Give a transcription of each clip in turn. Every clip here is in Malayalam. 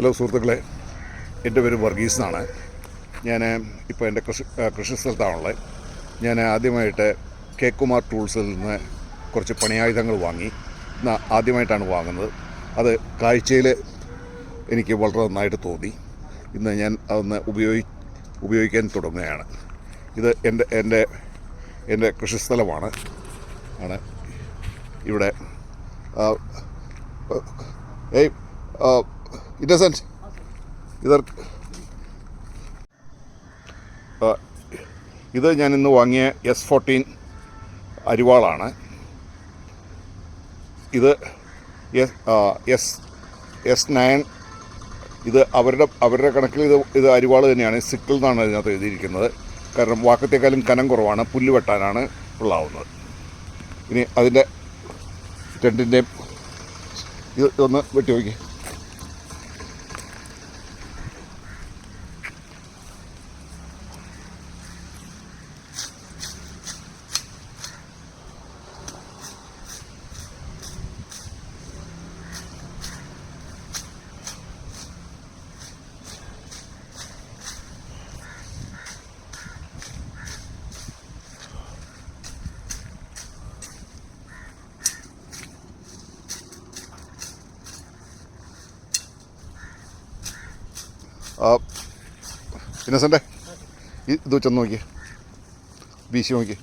ഹലോ സുഹൃത്തുക്കളെ എന്റെ പേര് വർഗീസ് എന്നാണ്. ഞാൻ ഇപ്പോൾ എന്റെ കൃഷി കൃഷിസ്ഥലത്താണുള്ളത് കൃഷി സ്ഥലത്താണുള്ളത്. ഞാൻ ആദ്യമായിട്ട് കെ കുമാർ ടൂൾസിൽ നിന്ന് കുറച്ച് പണിയായുധങ്ങൾ വാങ്ങി. ആദ്യമായിട്ടാണ് വാങ്ങുന്നത്. അത് കാഴ്ചയിൽ എനിക്ക് വളരെ നന്നായിട്ട് തോന്നി. ഇന്ന് ഞാൻ അതൊന്ന് ഉപയോഗി ഉപയോഗിക്കാൻ തുടങ്ങുകയാണ്. ഇത് എന്റെ എന്റെ എന്റെ കൃഷിസ്ഥലമാണ് ആണ്. ഇവിടെ ഏയ് ഇന്നസെന്റ് ഇതർ ഇത് ഞാൻ ഇന്ന് വാങ്ങിയ എസ് ഫോർട്ടീൻ അരിവാളാണ്. ഇത് എസ് എസ് നയൻ ഇത് അവരുടെ അവരുടെ കണക്കിൽ ഇത് ഇത് അരിവാൾ തന്നെയാണ്. സിക്കിൾ എന്നാണ് ഇതിനകത്ത് എഴുതിയിരിക്കുന്നത്. കാരണം വാക്കത്തേക്കാളും കനം കുറവാണ്. പുല്ല് വെട്ടാനാണ് ഉള്ളാവുന്നത്. ഇനി അതിന്റെ രണ്ടിന്റെയും ഇത് ഒന്ന് വെട്ടി നോക്കി ഇന്നസെന്റെ ഇത് ചെന്ന് നോക്കിയേ. വീശി നോക്കി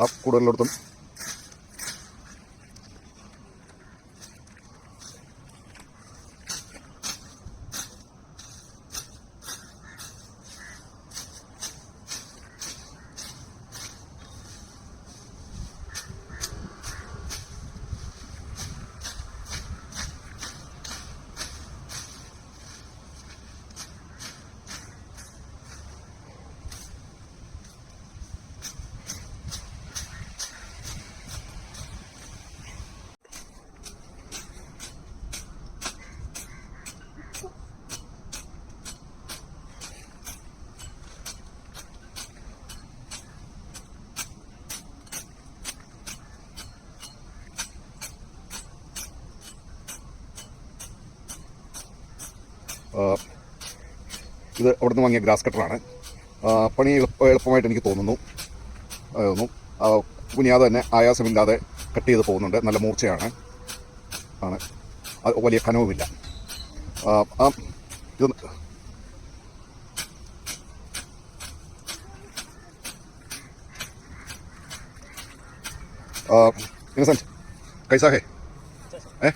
ആ കൂടുതലെടുത്തും ഇത് അവിടെ നിന്ന് വാങ്ങിയ ഗ്രാസ് കട്ടറാണ് ആ, പണി എളുപ്പ എളുപ്പമായിട്ട് എനിക്ക് തോന്നുന്നു ആ, തോന്നുന്നു ആ, കുനിയാതെ തന്നെ ആയാസമില്ലാതെ കട്ട് ചെയ്ത് പോകുന്നുണ്ട് നല്ല മൂർച്ചയാണ് ആണ് അത് വലിയ കനവുമില്ല ആ, ആ, ഇത് इनोसेंट कैसा है है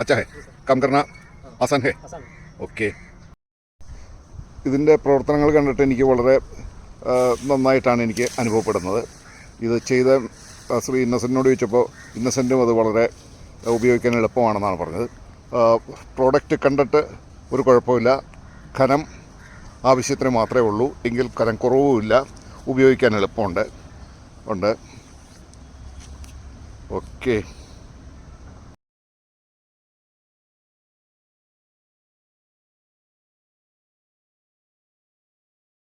अच्छा है काम करना आसान है ഓക്കെ. ഇതിന്റെ പ്രവർത്തനങ്ങൾ കണ്ടിട്ട് എനിക്ക് വളരെ നന്നായിട്ടാണ് എനിക്ക് അനുഭവപ്പെടുന്നത്. ഇത് ചെയ്ത ശ്രീ ഇന്നസെന്റിനോട് ചോദിച്ചപ്പോൾ ഇന്നസെന്റും അത് വളരെ ഉപയോഗിക്കാൻ എളുപ്പമാണെന്നാണ് പറഞ്ഞത്. പ്രോഡക്റ്റ് കണ്ടിട്ട് ഒരു കുഴപ്പമില്ല. ഖനം ആവശ്യത്തിന് മാത്രമേ ഉള്ളൂ. എങ്കിൽ ഖനം കുറവുമില്ല ഉപയോഗിക്കാൻ എളുപ്പമുണ്ട്. ഉണ്ട്. ഓക്കെ.